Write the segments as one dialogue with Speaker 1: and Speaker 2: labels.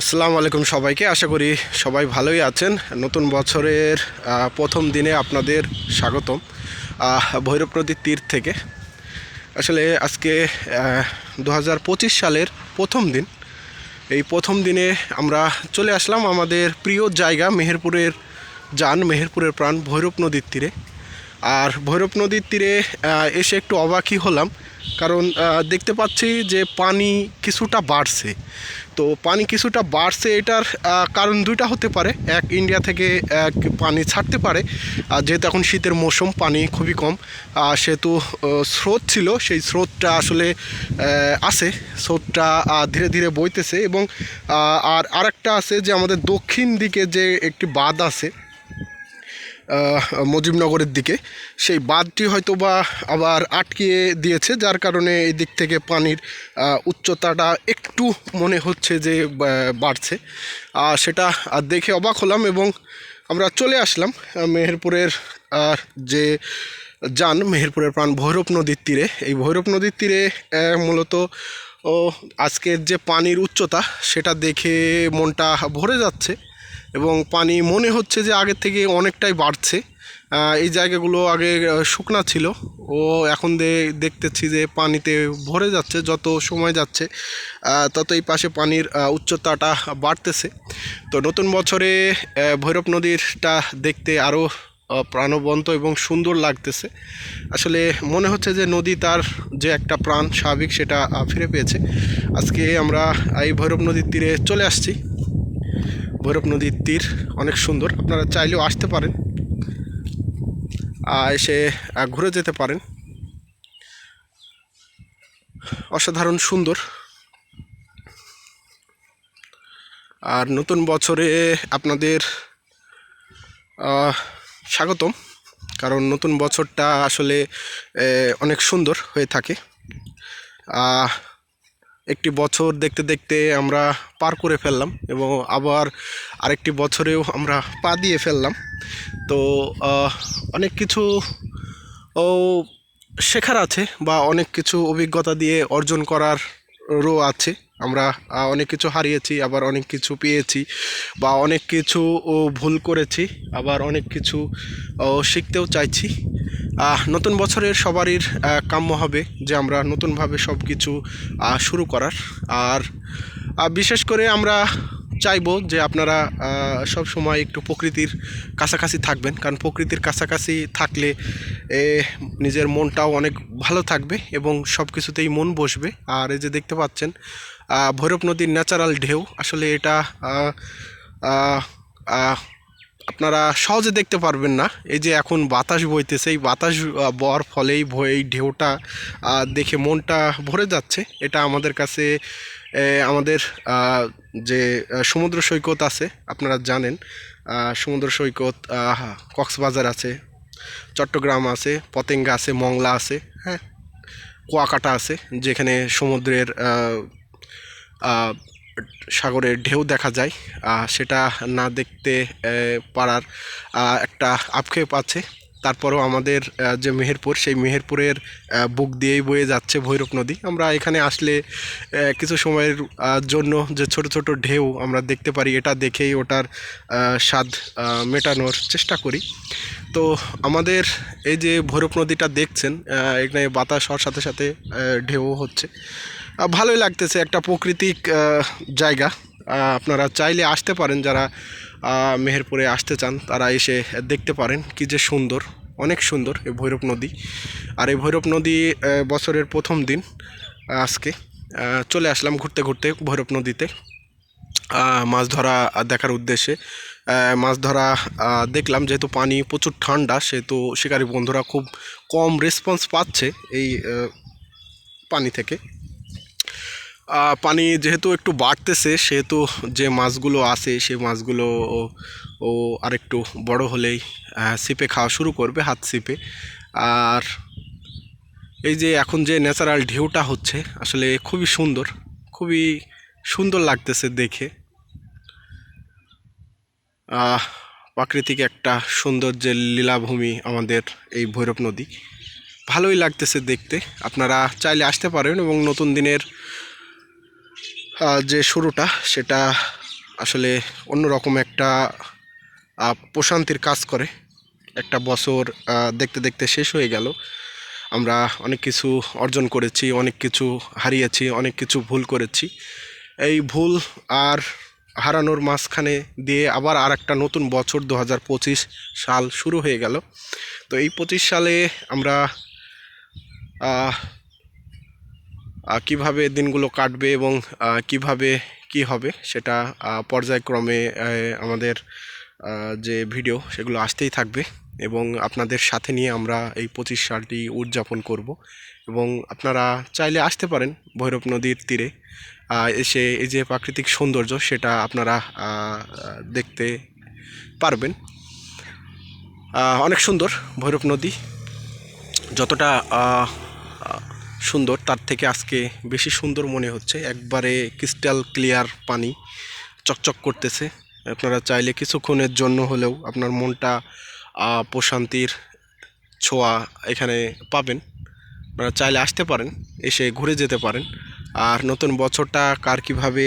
Speaker 1: আসসালামু আলাইকুম সবাইকে। আশা করি সবাই ভালোই আছেন। নতুন বছরের প্রথম দিনে আপনাদের স্বাগতম ভৈরব নদীর তীর থেকে। আসলে আজকে দু হাজার পঁচিশ সালের প্রথম দিন। এই প্রথম দিনে আমরা চলে আসলাম আমাদের প্রিয় জায়গা মেহেরপুরের যান, মেহেরপুরের প্রাণ ভৈরব নদীর তীরে। আর ভৈরব নদীর তীরে এসে একটু অবাকই হলাম। কারণ দেখতে পাচ্ছি যে পানি কিছুটা বাড়ছে। তো পানি কিছুটা বাড়ছে এটার কারণ দুইটা হতে পারে। এক ইন্ডিয়া থেকে পানি ছাড়তে পারে। আর যেহেতু এখন শীতের মৌসুম, পানি খুবই কম। সেহেতু স্রোত ছিল, সেই স্রোতটা আসলে আছে। স্রোতটা ধীরে ধীরে বইতেছে এবং আর আরেকটা আছে যে আমাদের দক্ষিণ দিকে যে একটি বাঁধ আছে মুজিবনগরের দিকে। সেই বাঁধটি হয়তো বা আবার আটকিয়ে দিয়েছে, যার কারণে এই দিক থেকে পানির উচ্চতাটা একটু মনে হচ্ছে যে বাড়ছে। আর সেটা দেখে অবাক হলাম এবং আমরা চলে আসলাম মেহেরপুরের যে যান, মেহেরপুরের প্রাণ ভৈরব নদীর তীরে। এই ভৈরব নদীর তীরে মূলত, ও, আজকের যে পানির উচ্চতা, সেটা দেখে মনটা ভরে যাচ্ছে। এবং পানি মনে হচ্ছে যে আগের থেকে অনেকটাই বাড়ছে। এই জায়গাগুলো আগে শুকনা ছিল। ও এখন দে, দেখতেছি যে পানিতে ভরে যাচ্ছে, যত সময় যাচ্ছে তত এই পাশে পানির উচ্চতাটা বাড়তেছে। তো নতুন বছরে ভৈরব নদীরটা দেখতে আরও প্রাণবন্ত এবং সুন্দর লাগতেছে। আসলে মনে হচ্ছে যে নদী তার যে একটা প্রাণ, স্বাভাবিক সেটা ফিরে পেয়েছে। আজকে আমরা এই ভৈরব নদীর তীরে চলে আসছি। ভৈরব নদীর তীর অনেক সুন্দর। আপনারা চাইলেও আসতে পারেন। আহ, এসে ঘুরে যেতে পারেন। অসাধারণ সুন্দর। আর নতুন বছরে আপনাদের স্বাগতম। কারণ নতুন বছরটা আসলে অনেক সুন্দর হয়ে থাকে। একটি বছর দেখতে দেখতে আমরা পার করে ফেললাম এবং আবার আরেকটি বছরেও আমরা পা দিয়ে ফেললাম। তো অনেক কিছু, ও, শেখার আছে বা অনেক কিছু অভিজ্ঞতা দিয়ে অর্জন করার রো আছে। আমরা অনেক কিছু হারিয়েছি, আবার অনেক কিছু পেয়েছি বা অনেক কিছু, ও, ভুল করেছি, আবার অনেক কিছু শিখতেও চাইছি। নতুন বছরের সবারই কাম্য হবে যে আমরা নতুনভাবে সব কিছু শুরু করার। আর বিশেষ করে আমরা চাইব যে আপনারা সব সময় একটু প্রকৃতির কাছাকাছি থাকবেন। কারণ প্রকৃতির কাছাকাছি থাকলে নিজের মনটাও অনেক ভালো থাকবে এবং সব কিছুতেই মন বসবে। আর এই যে দেখতে পাচ্ছেন ভৈরব নদীর ন্যাচারাল ঢেউ, আসলে এটা আপনারা সহজে দেখতে পারবেন না। এই যে এখন বাতাস বইতেছে এই বাতাস আহ, বওয়ার ফলে এই ঢেউটা দেখে মনটা ভরে যাচ্ছে। এটা আমাদের কাছে আমাদের যে সমুদ্র সৈকত আছে আপনারা জানেন সমুদ্র সৈকত কক্সবাজার আছে চট্টগ্রাম আছে পতেঙ্গা আছে মংলা আছে হ্যাঁ কুয়াকাটা আছে যেখানে সমুদ্রের সাগরের ঢেউ দেখা যায় সেটা না দেখতে পারার একটা আক্ষেপ আছে। তারপরেও আমাদের যে মেহেরপুর, সেই মেহেরপুরের বুক দিয়েই বয়ে যাচ্ছে ভৈরব নদী। আমরা এখানে আসলে কিছু সময়ের জন্য যে ছোট ছোট ঢেউ আমরা দেখতে পারি, এটা দেখেই ওটার স্বাদ মেটানোর চেষ্টা করি। তো আমাদের এই যে ভৈরব নদীটা দেখছেন এখানে বাতাস হওয়ার সাথে সাথে ঢেউ হচ্ছে। ভালোই লাগতেছে একটা প্রাকৃতিক জায়গা। আপনারা চাইলে আসতে পারেন, যারা মেহেরপুরে আসতে চান, তারা এসে দেখতে পারেন কি যে সুন্দর, অনেক সুন্দর এই ভৈরব নদী। আর এই ভৈরব নদী বছরের প্রথম দিন আজকে চলে আসলাম ঘুরতে ঘুরতে ভৈরব নদীতে। মাছ ধরা দেখার উদ্দেশ্যে মাছ ধরা দেখলাম যেহেতু পানি প্রচুর ঠান্ডা, সেহেতু শিকারী বন্ধুরা খুব কম রেসপন্স পাচ্ছে এই পানি থেকে। পানি যেহেতু একটু বাড়তেছে, সেহেতু যে মাছগুলো আছে, সেই মাছগুলো ও- আরেকটু বড় হলেই ছিপে খাওয়া শুরু করবে, হাত ছিপে আর এই যে এখন যে ন্যাচারাল ঢেউটা হচ্ছে, আসলে খুবই সুন্দর খুবই সুন্দর লাগতেছে দেখে। প্রাকৃতিক একটা সৌন্দর্যের লীলাভূমি আমাদের এই ভৈরব নদী। ভালোই লাগতেছে দেখতে। আপনারা চাইলে আসতে পারেন এবং নতুন দিনের যে শুরুটা, সেটা আসলে অন্যরকম একটা প্রশান্তির কাজ করে। একটা বছর দেখতে দেখতে শেষ হয়ে গেল। আমরা অনেক কিছু অর্জন করেছি, অনেক কিছু হারিয়েছি, অনেক কিছু ভুল করেছি। এই ভুল আর হারানোর মাঝখানে দিয়ে আবার আর একটা নতুন বছর দু হাজার পঁচিশ সাল শুরু হয়ে গেল। তো এই পঁচিশ সালে আমরা কীভাবে দিনগুলো কাটবে এবং কীভাবে কি হবে সেটা পর্যায়ক্রমে আমাদের যে ভিডিও সেগুলো আসতেই থাকবে এবং আপনাদের সাথে নিয়ে আমরা এই পঁচিশ সালটি উদযাপন করব এবং আপনারা চাইলে আসতে পারেন ভৈরব নদীর তীরে এসে এই যে প্রাকৃতিক সৌন্দর্য সেটা আপনারা দেখতে পারবেন। অনেক সুন্দর ভৈরব নদী, যতটা সুন্দর, তার থেকে আজকে বেশি সুন্দর মনে হচ্ছে। একবারে ক্রিস্টাল ক্লিয়ার পানি চকচক করতেছে। আপনারা চাইলে কিছুক্ষণের জন্য হলেও আপনার মনটা প্রশান্তির ছোঁয়া এখানে পাবেন। আপনারা চাইলে আসতে পারেন, এসে ঘুরে যেতে পারেন। আর নতুন বছরটা কার কীভাবে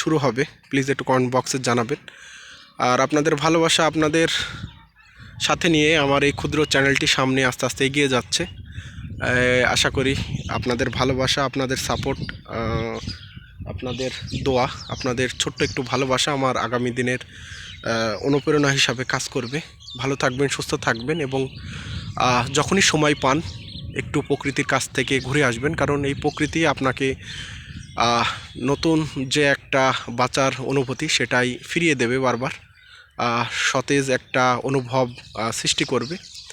Speaker 1: শুরু হবে প্লিজ একটু কমেন্ট বক্সে জানাবেন। আর আপনাদের ভালোবাসা আপনাদের সাথে নিয়ে আমার এই ক্ষুদ্র চ্যানেলটি সামনে আস্তে আস্তে এগিয়ে যাচ্ছে। আশা করি আপনাদের ভালোবাসা, আপনাদের সাপোর্ট আপনাদের দোয়া, আপনাদের ছোট্ট একটু ভালোবাসা আমার আগামী দিনের অনুপ্রেরণা হিসাবে কাজ করবে। ভালো থাকবেন, সুস্থ থাকবেন এবং যখনই সময় পান, একটু প্রকৃতির কাছ থেকে ঘুরে আসবেন। কারণ এই প্রকৃতি আপনাকে নতুন যে একটা বাঁচার অনুভূতি সেটাই ফিরিয়ে দেবে বারবার। সতেজ একটা অনুভব সৃষ্টি করবে।